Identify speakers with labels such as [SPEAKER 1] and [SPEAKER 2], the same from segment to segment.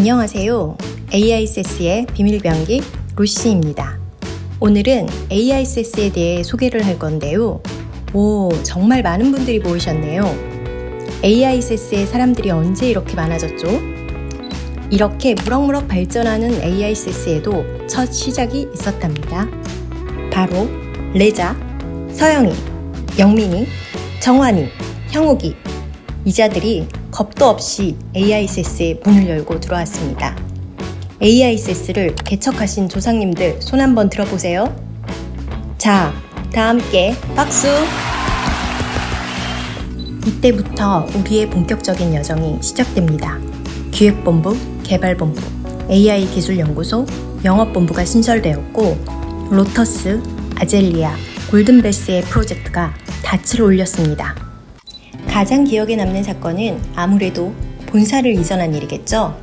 [SPEAKER 1] 안녕하세요. AISS의 비밀병기 루시입니다. 오늘은 AISS에 대해 소개를 할 건데요. 오, 정말 많은 분들이 모이셨네요. AISS의 사람들이 언제 이렇게 많아졌죠? 이렇게 무럭무럭 발전하는 AISS에도 첫 시작이 있었답니다. 바로 레자, 서영이, 영민이, 정환이, 형욱이 이자들이 겁도 없이 AISS에 문을 열고 들어왔습니다. AISS를 개척하신 조상님들 손 한번 들어보세요. 자, 다 함께 박수! 이때부터 우리의 본격적인 여정이 시작됩니다. 기획본부, 개발본부, AI 기술연구소, 영업본부가 신설되었고, 로터스, 아젤리아, 골든벨스의 프로젝트가 닻을 올렸습니다. 가장 기억에 남는 사건은 아무래도 본사를 이전한 일이겠죠.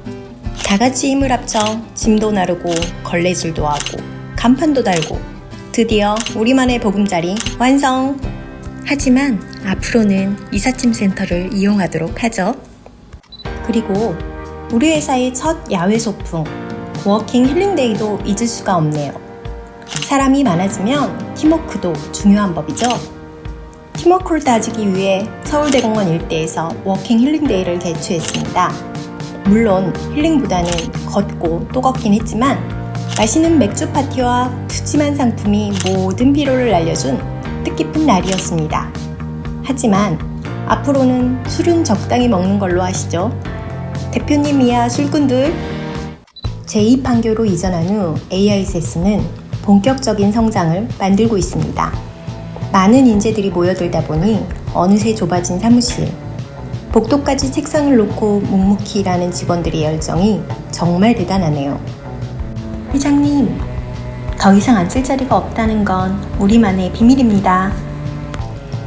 [SPEAKER 1] 다 같이 힘을 합쳐 짐도 나르고 걸레질도 하고 간판도 달고 드디어 우리만의 보금자리 완성! 하지만 앞으로는 이삿짐 센터를 이용하도록 하죠. 그리고 우리 회사의 첫 야외 소풍, 워킹 힐링데이도 잊을 수가 없네요. 사람이 많아지면 팀워크도 중요한 법이죠. 팀워크를 따지기 위해 서울대공원 일대에서 워킹 힐링데이를 개최했습니다. 물론 힐링보다는 걷고 또 걷긴 했지만 맛있는 맥주 파티와 푸짐한 상품이 모든 피로를 날려준 뜻깊은 날이었습니다. 하지만 앞으로는 술은 적당히 먹는 걸로 하시죠. 대표님이야 술꾼들. 제2판교로 이전한 후 AISS는 본격적인 성장을 만들고 있습니다. 많은 인재들이 모여들다 보니 어느새 좁아진 사무실. 복도까지 책상을 놓고 묵묵히 일하는 직원들의 열정이 정말 대단하네요. 회장님, 더 이상 앉을 자리가 없다는 건 우리만의 비밀입니다.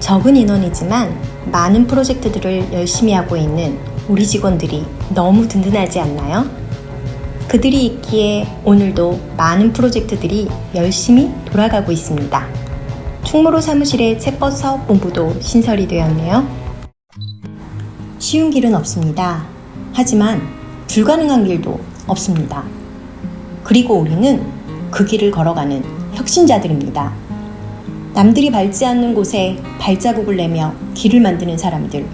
[SPEAKER 1] 적은 인원이지만 많은 프로젝트들을 열심히 하고 있는 우리 직원들이 너무 든든하지 않나요? 그들이 있기에 오늘도 많은 프로젝트들이 열심히 돌아가고 있습니다. 충무로 사무실의 챗봇 사업본부도 신설이 되었네요. 쉬운 길은 없습니다. 하지만 불가능한 길도 없습니다. 그리고 우리는 그 길을 걸어가는 혁신자들입니다. 남들이 밟지 않는 곳에 발자국을 내며 길을 만드는 사람들.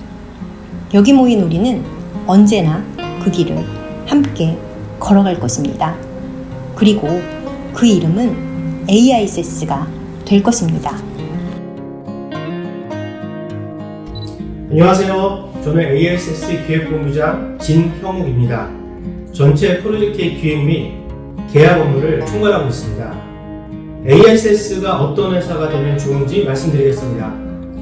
[SPEAKER 1] 여기 모인 우리는 언제나 그 길을 함께 걸어갈 것입니다. 그리고 그 이름은 AISS가 될 것입니다.
[SPEAKER 2] 안녕하세요. 저는 ASS 기획본부장 진형욱입니다. 전체 프로젝트의 기획 및 계약 업무를 총괄하고 있습니다. ASS가 어떤 회사가 되면 좋은지 말씀드리겠습니다.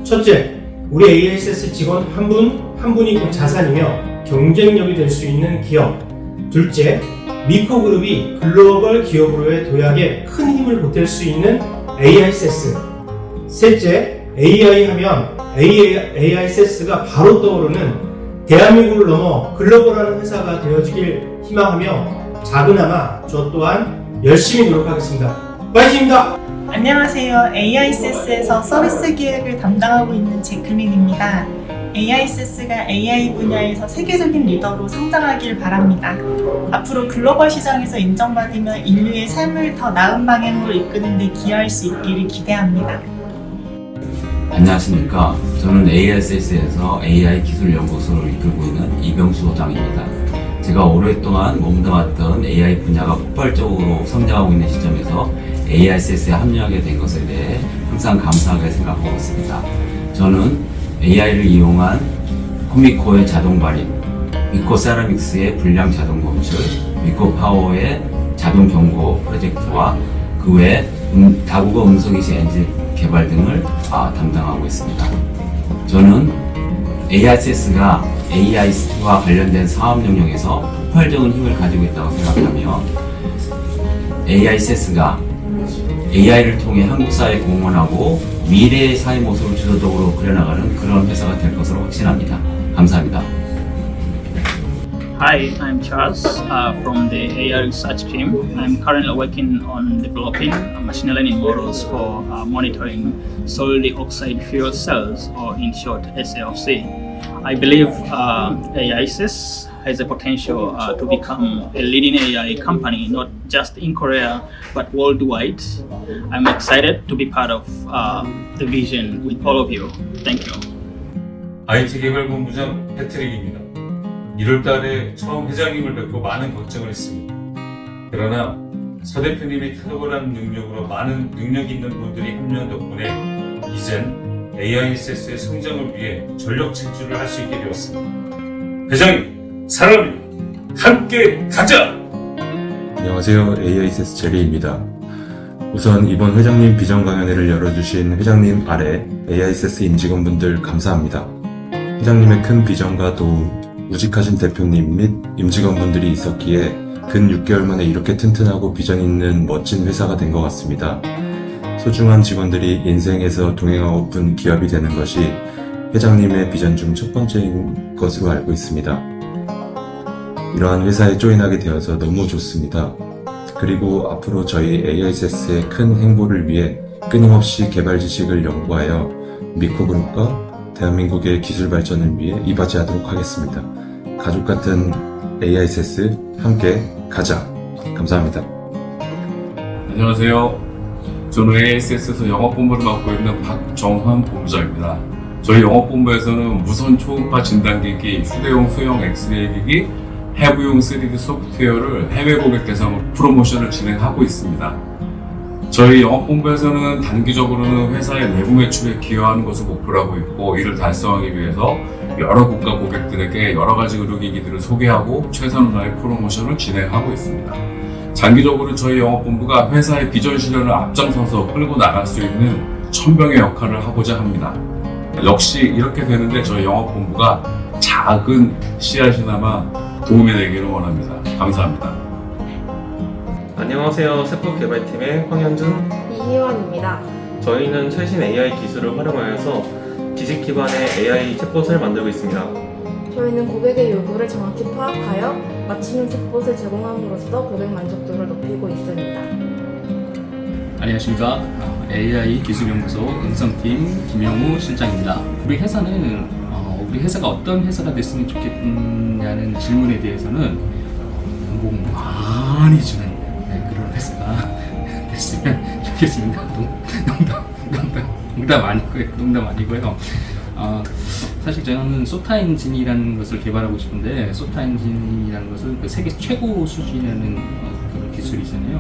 [SPEAKER 2] 첫째, 우리 ASS 직원 한 분, 한 분이 곧 자산이며 경쟁력이 될 수 있는 기업. 둘째, 미코그룹이 글로벌 기업으로의 도약에 큰 힘을 보탤 수 있는 AISS. 셋째, AI 하면 AISS가 바로 떠오르는 대한민국을 넘어 글로벌한 회사가 되어지길 희망하며 작은아마 저 또한 열심히 노력하겠습니다. 파이팅입니다!
[SPEAKER 3] 안녕하세요. AISS에서 서비스 기획을 담당하고 있는 제크민입니다. AISS가 AI 분야에서 세계적인 리더로 성장하길 바랍니다. 앞으로 글로벌 시장에서 인정받으며 인류의 삶을 더 나은 방향으로 이끄는 데 기여할 수 있기를 기대합니다.
[SPEAKER 4] 안녕하십니까. 저는 ASS에서 AI 기술 연구소를 이끌고 있는 이병수 소장입니다. 제가 오랫동안 몸담았던 AI 분야가 폭발적으로 성장하고 있는 시점에서 AISS에 합류하게 된 것에 대해 항상 감사하게 생각하고 있습니다. 저는 AI를 이용한 코미코의 자동 발입, 미코 세라믹스의 불량 자동 검출, 미코 파워의 자동 경고 프로젝트와 그외 음, 다국어 음성인식 엔진 개발 등을 아, 담당하고 있습니다. 저는 AISS가 AI와 관련된 사업 영역에서 폭발적인 힘을 가지고 있다고 생각하며 AISS가 AI를 통해 한국 사회에 공헌하고 미래의 사회 모습을 주도적으로 그려나가는 그런 회사가 될 것으로 확신합니다. 감사합니다.
[SPEAKER 5] Hi, I'm Charles uh, from the AI research team. I'm currently working on developing uh, machine learning models for uh, monitoring solid oxide fuel cells, or in short, SLC. I believe uh, AISys has the potential uh, to become a leading AI company, not just in Korea but worldwide. I'm excited to be part of uh, the vision with all of you. Thank you.
[SPEAKER 6] IT 개발 본부장 패트릭입니다. 1월 달에 처음 회장님을 뵙고 많은 걱정을 했습니다. 그러나 서 대표님의 탁월한 능력으로 많은 능력 있는 분들이 합류한 덕분에 이젠 AISS의 성장을 위해 전력 질주를 할 수 있게 되었습니다. 회장님, 사랑합니다. 함께 가자!
[SPEAKER 7] 안녕하세요. AISS 제리입니다. 우선 이번 회장님 비전 강연회를 열어주신 회장님 아래 AISS 임직원분들 감사합니다. 회장님의 큰 비전과 도움, 우직하신 대표님 및 임직원분들이 있었기에 근 6개월 만에 이렇게 튼튼하고 비전 있는 멋진 회사가 된 것 같습니다. 소중한 직원들이 인생에서 동행하고픈 기업이 되는 것이 회장님의 비전 중 첫 번째인 것으로 알고 있습니다. 이러한 회사에 조인하게 되어서 너무 좋습니다. 그리고 앞으로 저희 AISS의 큰 행보를 위해 끊임없이 개발 지식을 연구하여 미코그룹과 대한민국의 기술 발전을 위해 이바지하도록 하겠습니다. 가족 같은 AISS 함께 가자. 감사합니다.
[SPEAKER 6] 안녕하세요. 저는 ASS에서 영업본부를 맡고 있는 박정환 본부장입니다. 저희 영업본부에서는 무선 초음파 진단기기, 휴대용 소형 엑스레이 기기, 해부용 3D 소프트웨어를 해외 고객 대상으로 프로모션을 진행하고 있습니다. 저희 영업본부에서는 단기적으로는 회사의 내부 매출에 기여하는 것을 목표로 하고 있고 이를 달성하기 위해서 여러 국가 고객들에게 여러 가지 의료기기들을 소개하고 최선을 프로모션을 진행하고 있습니다. 장기적으로 저희 영업본부가 회사의 비전 실현을 앞장서서 끌고 나갈 수 있는 천병의 역할을 하고자 합니다. 역시 이렇게 되는데 저희 영업본부가 작은 씨앗이나마 도움이 되기를 원합니다. 감사합니다.
[SPEAKER 8] 안녕하세요. 세포 개발팀의 황현준.
[SPEAKER 9] 이희원입니다.
[SPEAKER 8] 저희는 최신 AI 기술을 활용하여서 지식 기반의 AI 챗봇을 만들고 있습니다.
[SPEAKER 9] 저희는 고객의 요구를 정확히 파악하여 맞춤형 챗봇을 제공함으로써 고객 만족도를 높이고 있습니다.
[SPEAKER 10] 안녕하십니까. AI 기술연구소 음성팀 김영우 실장입니다. 우리 회사는 어, 우리 회사가 어떤 회사가 됐으면 좋겠냐는 질문에 대해서는 연봉 많이 주는 네, 그런 회사가 됐으면 좋겠습니다. 농- 농담, 농담, 농담 아니고요. 농담 아니고요. 어, 사실 저는 소타 엔진이라는 것을 개발하고 싶은데 소타 엔진이라는 것은 그 세계 최고 수준이라는 어, 그런 기술이잖아요.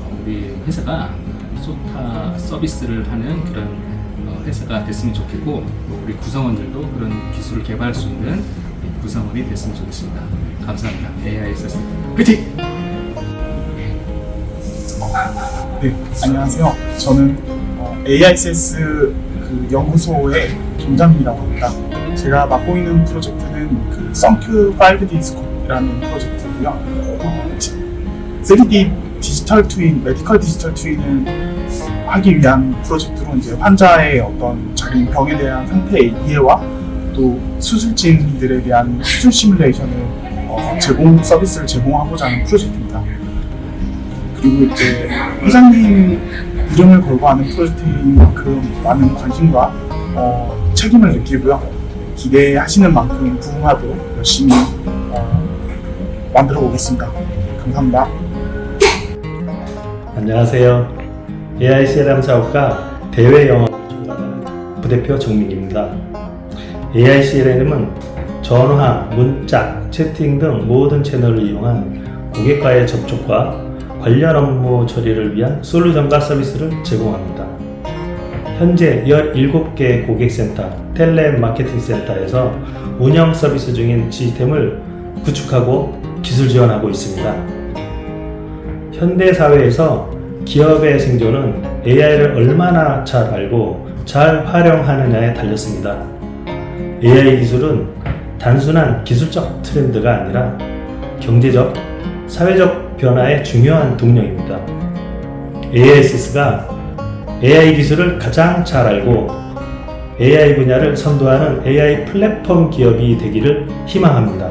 [SPEAKER 10] 어, 우리 회사가 소타 서비스를 하는 그런 어, 회사가 됐으면 좋겠고 또 우리 구성원들도 그런 기술을 개발할 수 있는 구성원이 됐으면 좋겠습니다. 감사합니다. AISS 화이팅!
[SPEAKER 11] 네, 안녕하세요. 저는 어, AISS 그 연구소의 김장민이라고 합니다. 제가 맡고 있는 프로젝트는 그 썬큐 5D 스코프라는 프로젝트고요. 어, 3D 디지털 트윈, 메디컬 디지털 트윈을 하기 위한 프로젝트로 이제 환자의 어떤 자기 병에 대한 상태의 이해와 또 수술진들에 대한 수술 시뮬레이션을 어, 제공 서비스를 제공하고자 하는 프로젝트입니다. 그리고 이제 회장님 이름을 걸고 하는 프로젝트인 만큼 많은 관심과 어, 책임을 느끼고요. 기대하시는 만큼 부응하도록 열심히 어, 만들어 보겠습니다. 감사합니다.
[SPEAKER 12] 안녕하세요. AI CRM 사업가 대외 영업 부대표 정민기입니다. AI CRM은 전화, 문자, 채팅 등 모든 채널을 이용한 고객과의 접촉과 관련 업무 처리를 위한 솔루션과 서비스를 제공합니다. 현재 17개 고객센터, 텔레마케팅 센터에서 운영 서비스 중인 시스템을 구축하고 기술 지원하고 있습니다. 현대 사회에서 기업의 생존은 AI를 얼마나 잘 알고 잘 활용하느냐에 달렸습니다. AI 기술은 단순한 기술적 트렌드가 아니라 경제적, 사회적 변화의 중요한 동력입니다. AISS가 AI 기술을 가장 잘 알고 AI 분야를 선도하는 AI 플랫폼 기업이 되기를 희망합니다.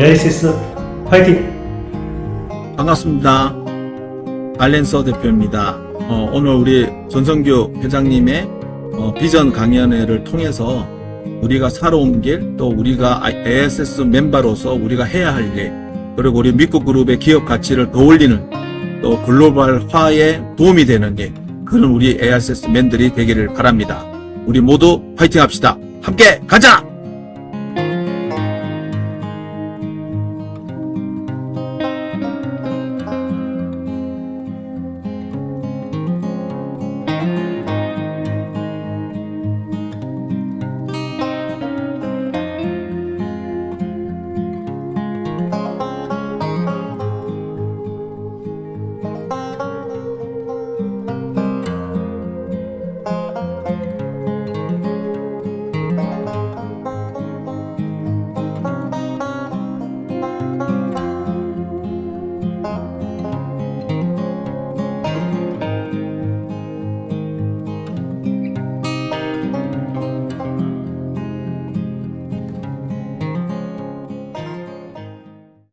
[SPEAKER 12] AISS 화이팅!
[SPEAKER 13] 반갑습니다. 발렌서 대표입니다. 어, 오늘 우리 전성규 회장님의 어, 비전 강연회를 통해서 우리가 살아온 길, 또 우리가 ASS 멤버로서 우리가 해야 할 일, 그리고 우리 미국 그룹의 기업 가치를 더 올리는 또 글로벌화에 도움이 되는 일, 그런 우리 ASS 맨들이 되기를 바랍니다. 우리 모두 파이팅 합시다. 함께 가자!